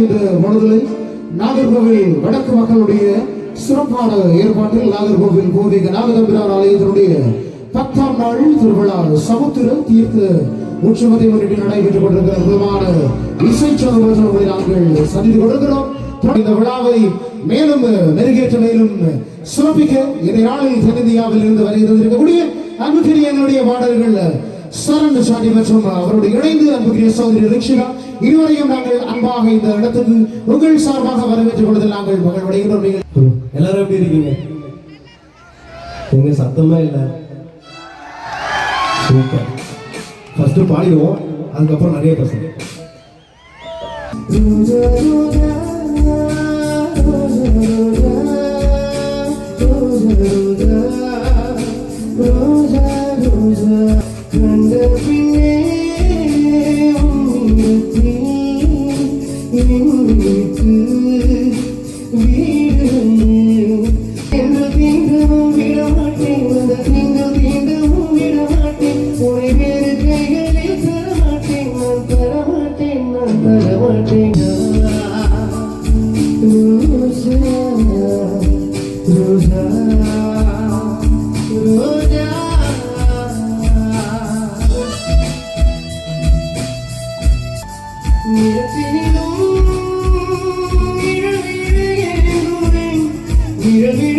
இந்த பொழுதில் நாகர்கோவில் வடக்கு மக்களுடைய சிறப்பான ஏற்பாட்டில் நாகர்கோவில் பூர்வீக நாகதம்பிரான் ஆலயத்தினுடைய பத்தாம் நாள் திருவிழா சமுத்திர தீர்த்த உற்சவத்தை முன்னிட்டு நடைபெற்றுக் கொண்டிருக்கிற அற்புதமான இசை சதவீதங்களை நாங்கள் சந்தித்துக் கொண்டிருக்கிறோம். இந்த விழாவை மேலும் மெருகேற்ற மேலும் சிறப்பிக்க இந்த நாளில் தென்னிந்தியாவில் இருந்து வருகிறது இருக்கக்கூடிய அன்புக்குரிய எங்களுடைய பாடல்கள் சரண் சாண்டி மற்றும் அவரோடு இணைந்து அன்புக்குரிய சகோதரி ரிக்ஷிகா இருவரையும் நாங்கள் அன்பாக இந்த இடத்துக்கு உங்கள் சார்பாக வரவேற்றுக் கொள்வதில் நாங்கள் மகிழ்வடைகிறோம் நீங்கள் எல்லாரும் எப்படி இருக்கீங்க? எங்க சத்தமே இல்லை. சூப்பர். ஃபர்ஸ்ட் பாடிடுவோம் அதுக்கப்புறம் நிறைய Mm-hmm. எங்கே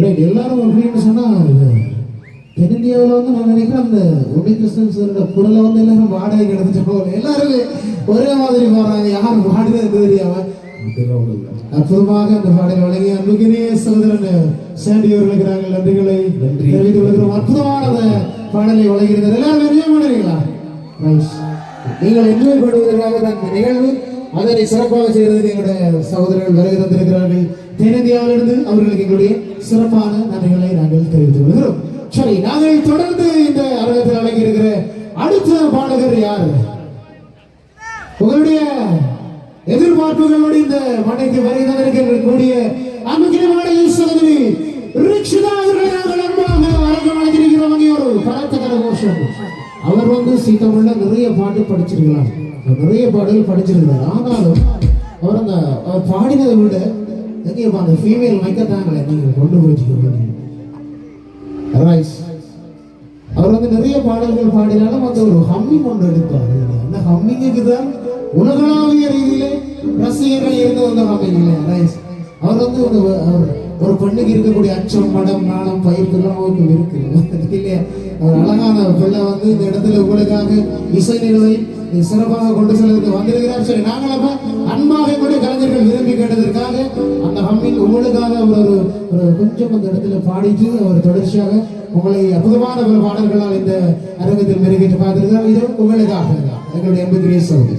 ரைட் எல்லாரும் அப்படின்னு சொன்னா தென்னிந்தியாவில் வந்து நான் நினைக்கிறேன் அந்த உடை கிருஷ்ணன் சாரோட குரலை வந்து போகல எல்லாருமே ஒரே மாதிரி பாடுறாங்க யார் பாடுறது தெரியாம அற்புதமாக அந்த பாடலை வழங்கி அன்புகினே சகோதரன் சாண்டி அவர்களுக்கு நாங்கள் நன்றிகளை நன்றி. தெரிவித்துக் கொள்கிறோம் அற்புதமான பாடலை வழங்கியிருந்தது எல்லாரும் என்ஜாய் பண்ணுறீங்களா. நீங்கள் என்ஜாய் பண்ணுவதற்காக தான் இந்த நிகழ்வு. அதனை சிறப்பாக செய்வதற்கு எங்களுடைய சகோதரர்கள் வருகை தந்திருக்கிறார்கள். தென்னிந்தியாவிலிருந்து அவர்களுக்கு எங்களுடைய சிறப்பான நன்றிகளை நாங்கள் தெரிவித்துக் கொள்கிறோம் சரி நாங்கள் தொடர்ந்து இந்த அரங்கத்தில் அடங்கி இருக்கிற அடுத்த பாடகர் யார்? உங்களுடைய எதிர்பார்ப்புகளோடு இந்த மனைக்கு வருகை தந்திருக்கக்கூடிய அன்புக்கிரமான சகோதரி ரிக்ஷிதா அவர்களை நாங்கள் அன்பாக அரங்கம் அங்கே ஒரு பலத்த கோஷம். அவர் வந்து சீத்தமிழ்ல நிறைய பாட்டு படிச்சிருக்கலாம் நிறைய பாடல்கள் படிச்சிருக்கிறார். ஆனாலும் அவர் அந்த அவர் பாடினதை விட எங்கே அந்த ஃபீமேல் மைக்கத்தாங்களே நீங்கள் கொண்டு போயிட்டு ரைஸ் அவர் வந்து நிறைய பாடல்கள் பாடினாலும் அந்த ஒரு ஹம்மிங் ஒன்று எடுப்பார். அந்த ஹம்மிங்குக்கு தான் உலகளாவிய ரீதியிலே ரசிகர்கள் இருந்து அந்த இல்லையா ரைஸ் அவர் வந்து ஒரு ஒரு பெண்ணுக்கு இருக்கக்கூடிய அச்சம் மடம் நாணம் பயிர்க்கெல்லாம் அவருக்கு இருக்கு இல்லையா? அவர் அழகான பிள்ளை வந்து இந்த இடத்துல உங்களுக்காக இசை நிறுவை சிறப்பாக கொண்டு செல்வதற்கு வந்திருக்கிறார். சரி நாங்கள் அப்ப அன்பாக கூட கலைஞர்கள் விரும்பி கேட்டதற்காக அந்த ஹம்மில் உங்களுக்காக அவர் ஒரு ஒரு கொஞ்சம் அந்த இடத்துல பாடிட்டு அவர் தொடர்ச்சியாக உங்களை அற்புதமான ஒரு பாடல்களால் இந்த அரங்கத்தில் மெருகேற்று பார்த்திருக்கிறார். இது உங்களுக்காக எங்களுடைய எம்பி சௌதி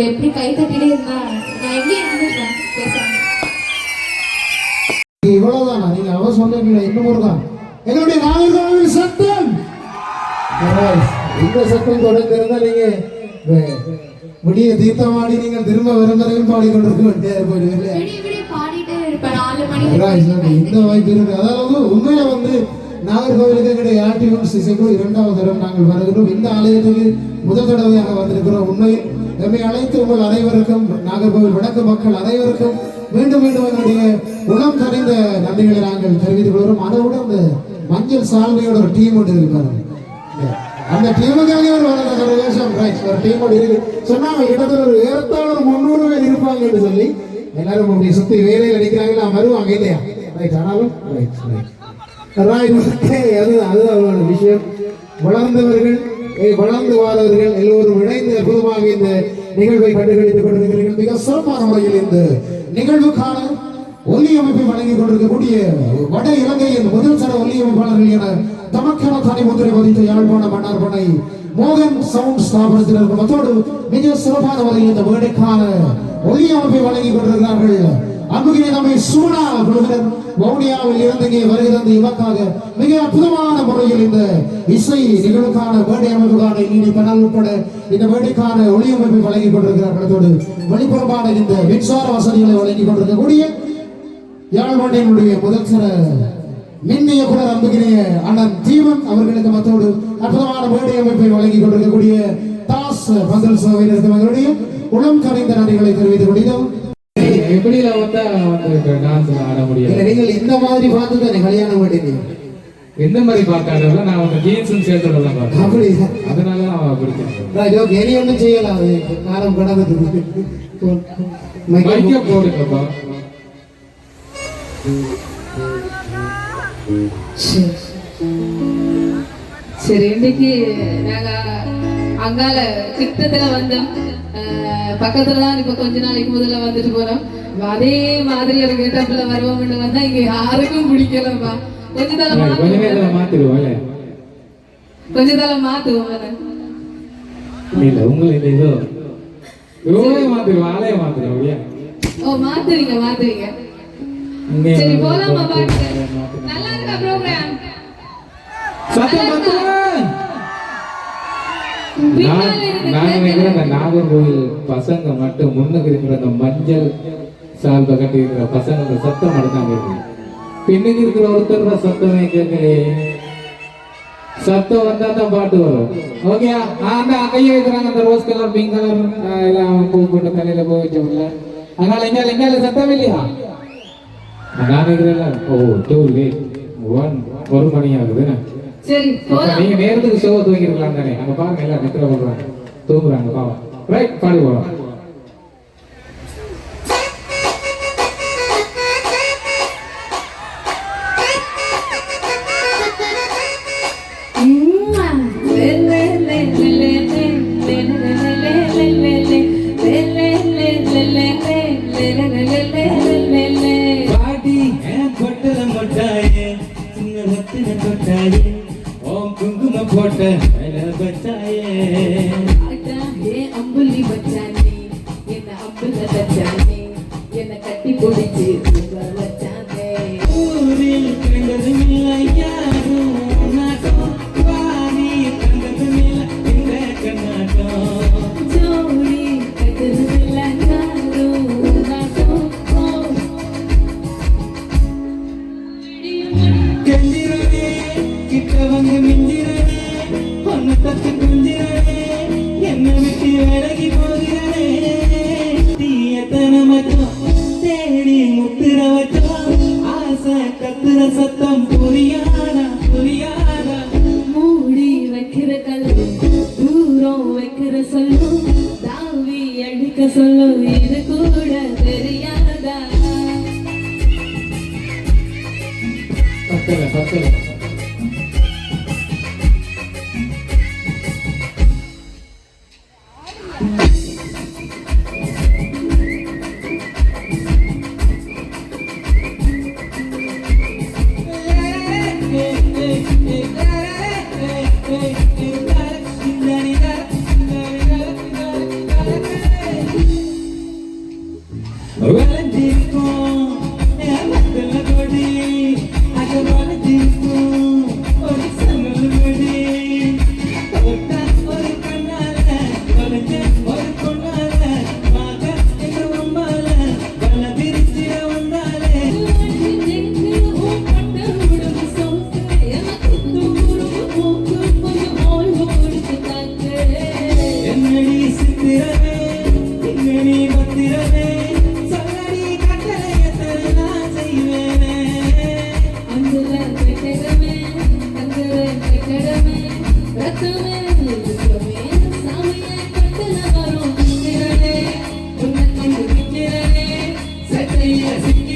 போல எப்படி கை தட்டிட்டே இருந்தா? நான் எங்கே இருந்துட்டேன் பேசாம இவ்வளவுதானா? நீங்க அவ சொன்னீங்களே இன்னும் ஒரு தான் எங்களுடைய நாகர்கோவில் சத்தம். இந்த சத்தம் தொடர்ந்து இருந்தா நீங்க விடிய தீர்த்தமாடி நீங்கள் திரும்ப வரும் வரையும் பாடிக்கொண்டிருக்க வேண்டியது போயிடுவீங்க விடிய விடிய பாடிட்டே இருப்பேன். நாலு மணிக்கு Right, right. இந்த வாய்ப்பு இருக்கு. அதாவது உண்மையில வந்து நாகர்கோவிலுக்கு எங்களுடைய ஆர்டிவன் சிசைக்கு இரண்டாவது தரம் நாங்கள் வருகிறோம். இந்த ஆலயத்துக்கு முதல் தடவையாக வந்திருக்கிறோம். உண்மையில் நம்மை அழைத்து உங்கள் அனைவருக்கும் நாகர்கோவில் வடக்கு மக்கள் அனைவருக்கும் மீண்டும் மீண்டும் எங்களுடைய உணம் கரைந்த நன்றிகளை நாங்கள் தெரிவித்துக் கொள்கிறோம். அதோட அந்த மஞ்சள் சால்வையோட ஒரு டீம் ஒன்று இருக்காரு அந்த டீமுக்காக ஒரு ஒரு டீம் ஒன்று இருக்கு. சொன்னாங்க கிட்டத்தட்ட ஒரு ஏறத்தாழ ஒரு முந்நூறு பேர் இருப்பாங்கன்னு சொல்லி எல்லாரும் அப்படி சுத்தி வேலையில் அடிக்கிறாங்களா வருவாங்க இல்லையா? ரைட் ஆனாலும் ரைட் ரைட் ரைட் ஓகே அது அது அவரோட விஷயம். வளர்ந்தவர்கள் வளர்ந்து வாரவர்கள் எல்லோரும் இணைந்து அற்புதமாக இந்த நிகழ்வை கண்டுகளித்துக் கொண்டிருக்கிறீர்கள். மிக சிறப்பான முறையில் இந்த நிகழ்வுக்கான ஒலி அமைப்பை வழங்கிக் கொண்டிருக்கக்கூடிய வட இலங்கையின் முதல் சட ஒலி அமைப்பாளர்கள் என தமக்கென தனி முத்திரை பதித்த யாழ்ப்பாண மன்னார்பனை மோகன் சவுண்ட் ஸ்தாபனத்தினர் மத்தோடு மிக சிறப்பான முறையில் இந்த வேடைக்கான ஒலி அமைப்பை வழங்கிக் கொண்டிருக்கிறார்கள். அன்புகிரி நம்மை சுமனா குழுவினர் வவுனியாவில் இருந்து இங்கே வருகிறது இவக்காக மிக அற்புதமான முறையில் இந்த இசை நிகழ்வுக்கான வேடை அமைப்புக்கான நீடி பணம் உட்பட இந்த வேடைக்கான ஒளி அமைப்பை வழங்கிக் கொண்டிருக்கிறார்கள் அதோடு வெளிப்புறமான இந்த மின்சார வசதிகளை வழங்கிக் கொண்டிருக்கக்கூடிய யாழ்ப்பாண்டினுடைய முதல் சிற மின் இயக்குனர் அன்புகிரிய அண்ணன் தீவன் அவர்களுக்கு மத்தோடு அற்புதமான வேடி அமைப்பை வழங்கிக் கொண்டிருக்கக்கூடிய தாஸ் பந்தல் சோவையினருக்கு எங்களுடைய உளம் கரைந்த நன்றிகளை தெரிவித்துக் கொள்கிறோம். எப்படியில வந்தா வந்து டான்ஸ் ஆட இல்ல, முடியாது நீங்கள் இந்த மாதிரி பார்த்து தானே கல்யாணம் பண்ணிட்டீங்க. எந்த மாதிரி பார்க்காத நான் உங்க ஜீன்ஸும் சேர்த்து தான் பார்த்தேன் அப்படி. அதனால தான் அவன் பிடிக்கிறேன் ரைட் ஓகே இனி ஒன்றும் செய்யலாம். அது காலம் கடந்து மைக்க போடுங்கப்பா. சரி. சரி இன்னைக்கு நாங்க அங்கால கிட்டத்துல வந்தோம். பக்கத்துல தான் இப்ப கொஞ்ச நாளைக்கு முதல்ல வந்துட்டு போறோம். அதே மாதிரி ஒரு கெட்டப்ல வருவோம்னு வந்தா இங்க யாருக்கும் பிடிக்கலப்பா. கொஞ்ச தலை இல்ல கொஞ்ச தலை மாத்துவோம். இல்ல உங்களை இதோ. இவங்களே ஆளைய இல்லையா ஓ மாத்துவீங்க மாத்துவீங்க சரி போலாமா பாட்டு. நல்லா இருக்கா ப்ரோக்ராம் சத்தம் நான் நான் நினைக்கிறேன் இந்த நாகர்கோவில் பசங்க மட்டும் முன்னுக்கு இருக்கிற அந்த மஞ்சள் சால்வை கட்டி இருக்கிற பசங்க அந்த சத்தம் மட்டும் தான் பின்னுக்கு இருக்கிற ஒருத்தர் சத்தமே கேட்கலையே. சத்தம் வந்தா தான் பாட்டு வரும். ஓகே அந்த கையை வைக்கிறாங்க அந்த ரோஸ் கலர் பிங்க் கலர் எல்லாம் பூ போட்டு தலையில போய் வச்சவங்கள அதனால எங்க எங்க சத்தம் இல்லையா? நான் நினைக்கிறேன் ஓ டூ லேட் ஒன் ஒரு மணி ஆகுதுன்னு. சரி நீங்க நேரத்துக்கு ஷோ தூங்கிருக்கலாம் தானே அங்க பாருங்க எல்லாம் நித்திர போடுறாங்க. தூங்குறாங்க பாவம். ரைட் பாடி போலாம். Okay. கொஞ்சம்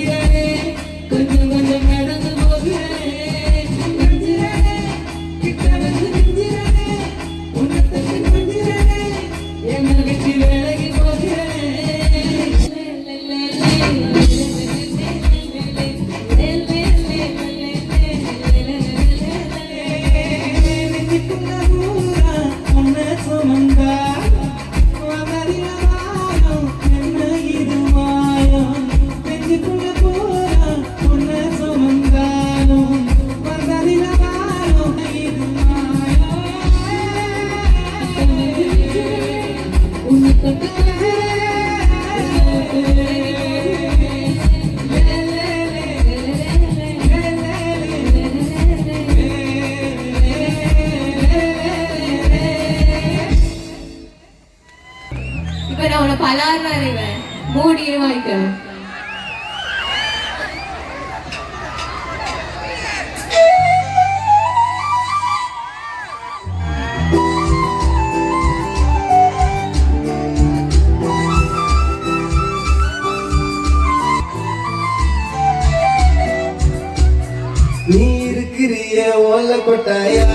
இருக்கிறிய ஓல கொட்டாயா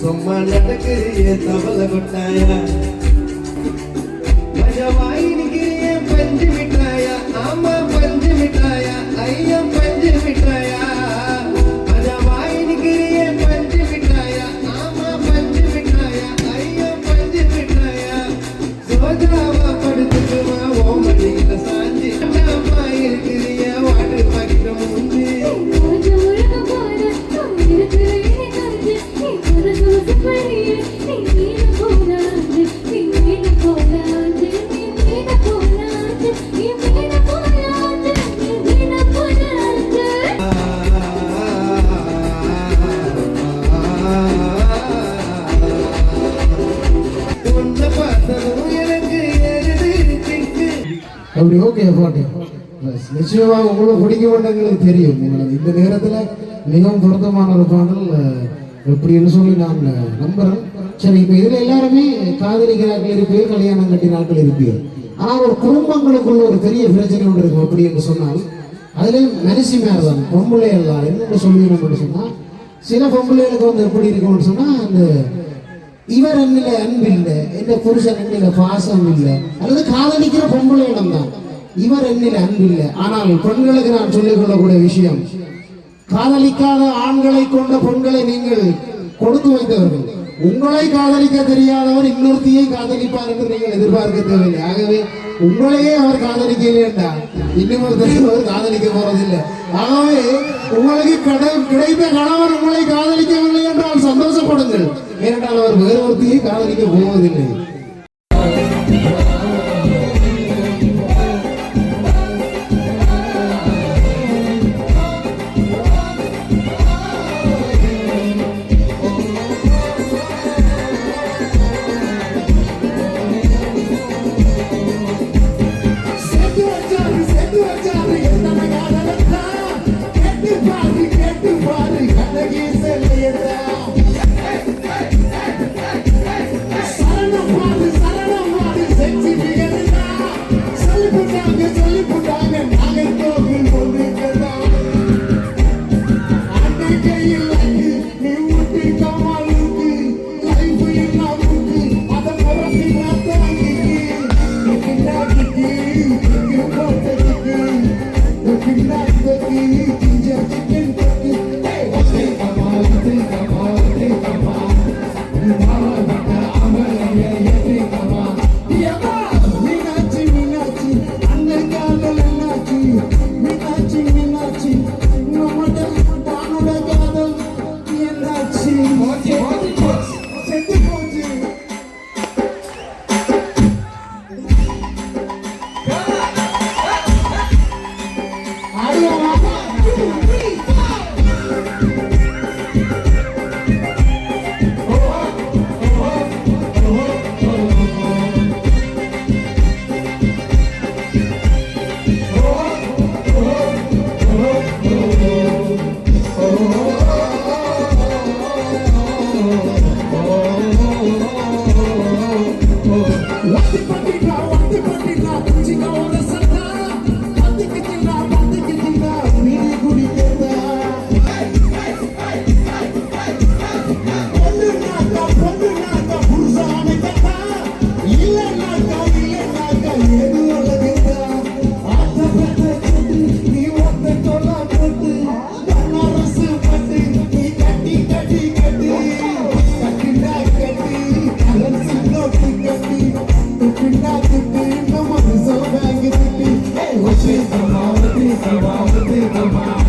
சும்மா நடக்கிறிய தவள கொட்டாயா உங்களை தெரியும். உங்களுக்கு இந்த நேரத்தில் மிகவும் பொருத்தமான ஒரு பாடல் எப்படின்னு சொல்லி நான் நம்புறேன். சரி இப்போ இதில் எல்லாருமே காதலிக்கிறார்கள் இருப்பீர்கள் கல்யாணம் கட்டினார்கள் இருப்பீர்கள் ஆனால் ஒரு குடும்பங்களுக்குள்ள ஒரு பெரிய பிரச்சனை ஒன்று இருக்கும் அப்படி என்று சொன்னால் அதுலேயும் மனசி மேல தான் பொம்பளை என்னென்னு என்ன சொல்லிடணும்னு சொன்னால் சில பொம்பளைகளுக்கு வந்து எப்படி இருக்கும்னு சொன்னால் அந்த இவர் அன்பில் அன்பு இல்லை என்ன புருஷன் என்னில பாசம் இல்லை அல்லது காதலிக்கிற பொம்பளையிடம் தான். இவர் என்னில் அன்பில்லை. ஆனால் பெண்களுக்கு நான் சொல்லிக் கொள்ளக்கூடிய விஷயம் காதலிக்காத ஆண்களை கொண்ட பெண்களை நீங்கள் கொடுத்து வைத்தவர்கள். உங்களை காதலிக்க தெரியாதவர் இன்னொருத்தியை காதலிப்பார் என்று நீங்கள் எதிர்பார்க்க தேவையில்லை. ஆகவே உங்களையே அவர் காதலிக்கலையா இன்னும் ஒரு அவர் காதலிக்க போறதில்லை ஆகவே உங்களுக்கு கடை கிடைத்த கணவர் உங்களை காதலிக்கவில்லை என்றால் சந்தோஷப்படுங்கள். ஏனென்றால் அவர் வேறு ஒருத்தியை காதலிக்க போவதில்லை. Hallelujah. I'm on, come on, come on.